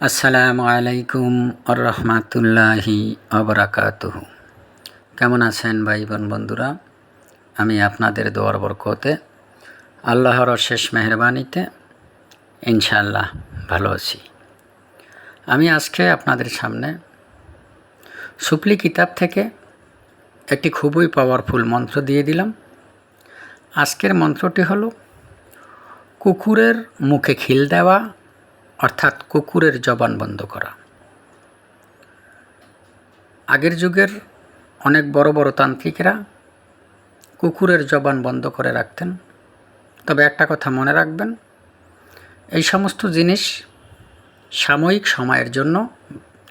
আসসালামু আলাইকুম রহমাতুল্লাহি অবরাকাতুহু কেমন আছেন ভাই বোন বন্ধুরা? আমি আপনাদের দোয়ার বরকতে, আল্লাহর শেষ মেহরবানিতে ইনশাল্লাহ ভালো আছি। আমি আজকে আপনাদের সামনে সুপলি কিতাব থেকে একটি খুবই পাওয়ারফুল মন্ত্র দিয়ে দিলাম। আজকের মন্ত্রটি হলো, কুকুরের মুখে খিল দেওয়া অর্থাৎ কুকুরের জবান বন্ধ করা। আগের যুগের অনেক বড় বড় তান্ত্রিকরা কুকুরের জবান বন্ধ করে রাখতেন। তবে একটা কথা মনে রাখবেন, এই সমস্ত জিনিস সাময়িক সময়ের জন্য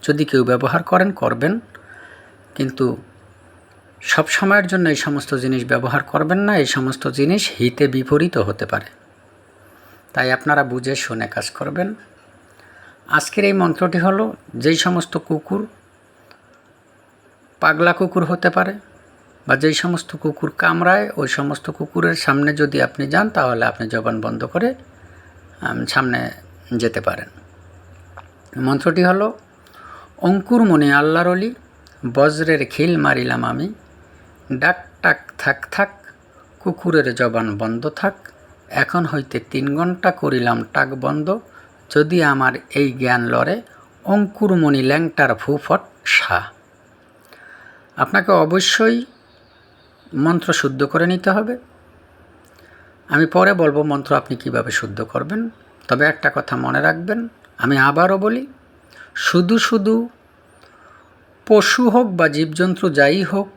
যদি কেউ ব্যবহার করেন, করবেন, কিন্তু সব সময়ের জন্য এই সমস্ত জিনিস ব্যবহার করবেন না, এই সমস্ত জিনিস হিতে বিপরীত হতে পারে। তাই আপনারা বুঝে শুনে কাজ করবেন। আজকের এই মন্ত্রটি হলো, যেই সমস্ত কুকুর পাগলা কুকুর হতে পারে বা যেই সমস্ত কুকুর কামড়ায়, ওই সমস্ত কুকুরের সামনে যদি আপনি যান, তাহলে আপনি জবান বন্ধ করে সামনে যেতে পারেন। মন্ত্রটি হলো অঙ্কুরমণি আল্লাহর অলি, বজ্রের খিল মারিলাম আমি, ডাক টাক থাক থাক, কুকুরের জবান বন্ধ থাক, এখন হইতে তিন ঘণ্টা করিলাম টাক বন্ধ যদি আমার এই জ্ঞান লড়ে, অঙ্কুরমণি ল্যাংটার ফুফট শাহ আপনাকে অবশ্যই মন্ত্র শুদ্ধ করে নিতে হবে। আমি পরে বলব মন্ত্র আপনি কীভাবে শুদ্ধ করবেন। তবে একটা কথা মনে রাখবেন, আমি আবারও বলি, শুধু শুধু পশু হোক বা জীবজন্তু যাই হোক,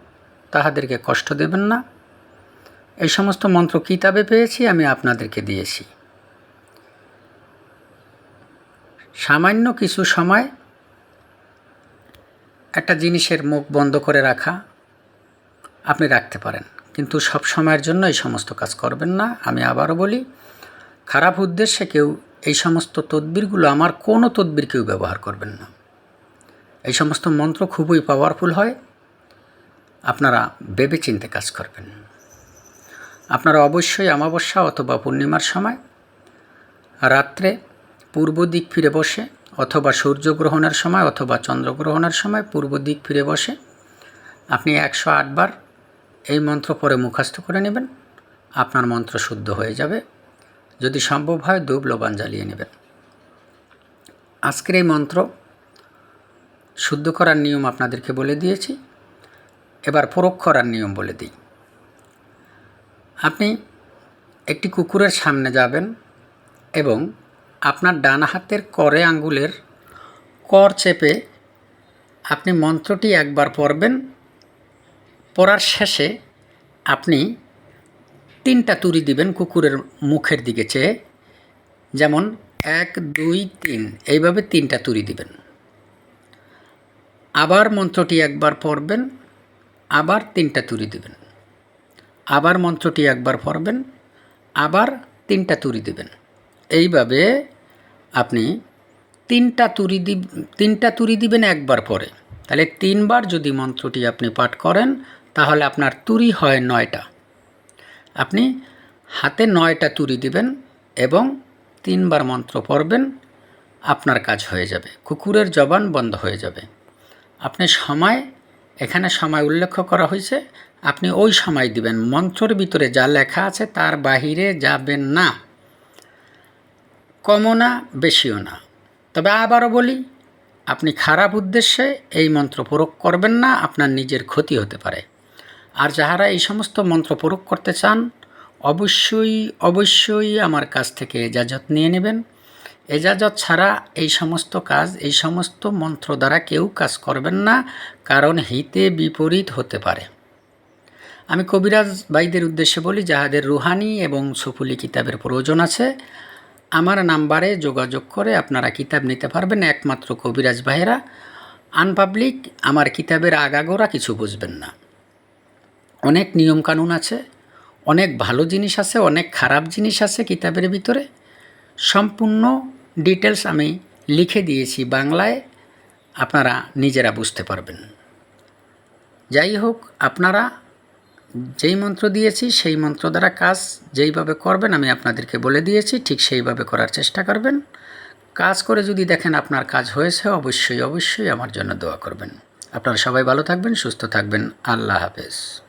তাহাদেরকে কষ্ট দেবেন না। এই সমস্ত মন্ত্র কিতাবে পেয়েছি, আমি আপনাদেরকে দিয়েছি। সামান্য কিছু সময় একটা জিনিসের মুখ বন্ধ করে রাখা আপনি রাখতে পারেন। কিন্তু সব সময়ের জন্য এই সমস্ত কাজ করবেন না। আমি আবারও বলি, খারাপ উদ্দেশ্যে কেউ এই সমস্ত তদবিরগুলো, আমার কোনো তদবির কেউ ব্যবহার করবেন না। এই সমস্ত মন্ত্র খুবই পাওয়ারফুল হয়। আপনারা ভেবে চিনতে কাজ করবেন। আপনারা অবশ্যই অমাবস্যা অথবা পূর্ণিমার সময় রাত্রে পূর্ব দিক ফিরে বসে, অথবা সূর্যগ্রহণের সময় অথবা চন্দ্রগ্রহণের সময় পূর্ব দিক ফিরে বসে, আপনি একশো আটবার এই মন্ত্র পরে মুখস্থ করে নেবেন। আপনার মন্ত্র শুদ্ধ হয়ে যাবে। যদি সম্ভব হয় দুব লোবান জ্বালিয়ে নেবেন। আজকের এই মন্ত্র শুদ্ধ করার নিয়ম আপনাদেরকে বলে দিয়েছি। এবার প্রয়োগ করার নিয়ম বলে দিই। আপনি একটি কুকুরের সামনে যাবেন এবং আপনার ডান হাতের করে আঙ্গুলের কর চেপে আপনি মন্ত্রটি একবার পড়বেন। পড়ার শেষে আপনি তিনটা তুরি দিবেন কুকুরের মুখের দিকে চেয়ে। যেমন এক, দুই, তিন, এইভাবে তিনটা তুরি দিবেন। আবার মন্ত্রটি একবার পড়বেন, আবার তিনটা তুরি দিবেন। আবার মন্ত্রটি একবার পড়বেন, আবার তিনটা তুরি দেবেন। এইভাবে আপনি তিনটা তুরি দিব, তিনটা তুরি দিবেন একবার পরে। তাহলে তিনবার যদি মন্ত্রটি আপনি পাঠ করেন, তাহলে আপনার তুরি হয় নয়টা। আপনি হাতে নয়টা তুরি দিবেন এবং তিনবার মন্ত্র পড়বেন, আপনার কাজ হয়ে যাবে। কুকুরের জবান বন্ধ হয়ে যাবে। আপনি সময়, এখানে সময় উল্লেখ করা হয়েছে, আপনি ওই সময় দিবেন। মন্ত্রর ভিতরে যা লেখা আছে, তার বাহিরে যাবেন না। কমও না, বেশিও না। তবে আবারও বলি, আপনি খারাপ উদ্দেশ্যে এই মন্ত্র প্রয়োগ করবেন না, আপনার নিজের ক্ষতি হতে পারে। আর যাহারা এই সমস্ত মন্ত্র প্রয়োগ করতে চান, অবশ্যই অবশ্যই আমার কাছ থেকে এজাজত নিয়ে নেবেন। এজাজত ছাড়া এই সমস্ত কাজ, এই সমস্ত মন্ত্র দ্বারা কেউ কাজ করবেন না, কারণ হিতে বিপরীত হতে পারে। আমি কবিরাজ ভাইদের উদ্দেশ্যে বলি, যাহাদের রুহানি এবং সুফুলি কিতাবের প্রয়োজন আছে আমার নাম্বারে যোগাযোগ করে আপনারা কিতাব নিতে পারবেন। একমাত্র কবিরাজ ভাইয়েরা আনপাবলিক আমার কিতাবের আগাগোড়া কিছু বুঝবেন না। অনেক নিয়মকানুন আছে, অনেক ভালো জিনিস আছে, অনেক খারাপ জিনিস আছে কিতাবের ভিতরে। সম্পূর্ণ ডিটেলস আমি লিখে দিয়েছি বাংলায়, আপনারা নিজেরা বুঝতে পারবেন। যাই হোক, আপনারা যেই মন্ত্র দিয়েছি, সেই মন্ত্র দ্বারা কাজ যেইভাবে করবেন, আমি আপনাদেরকে বলে দিয়েছি, ঠিক সেইভাবে করার চেষ্টা করবেন। কাজ করে যদি দেখেন আপনার কাজ হয়েছে, অবশ্যই অবশ্যই আমার জন্য দোয়া করবেন। আপনারা সবাই ভালো থাকবেন, সুস্থ থাকবেন। আল্লাহ হাফেজ।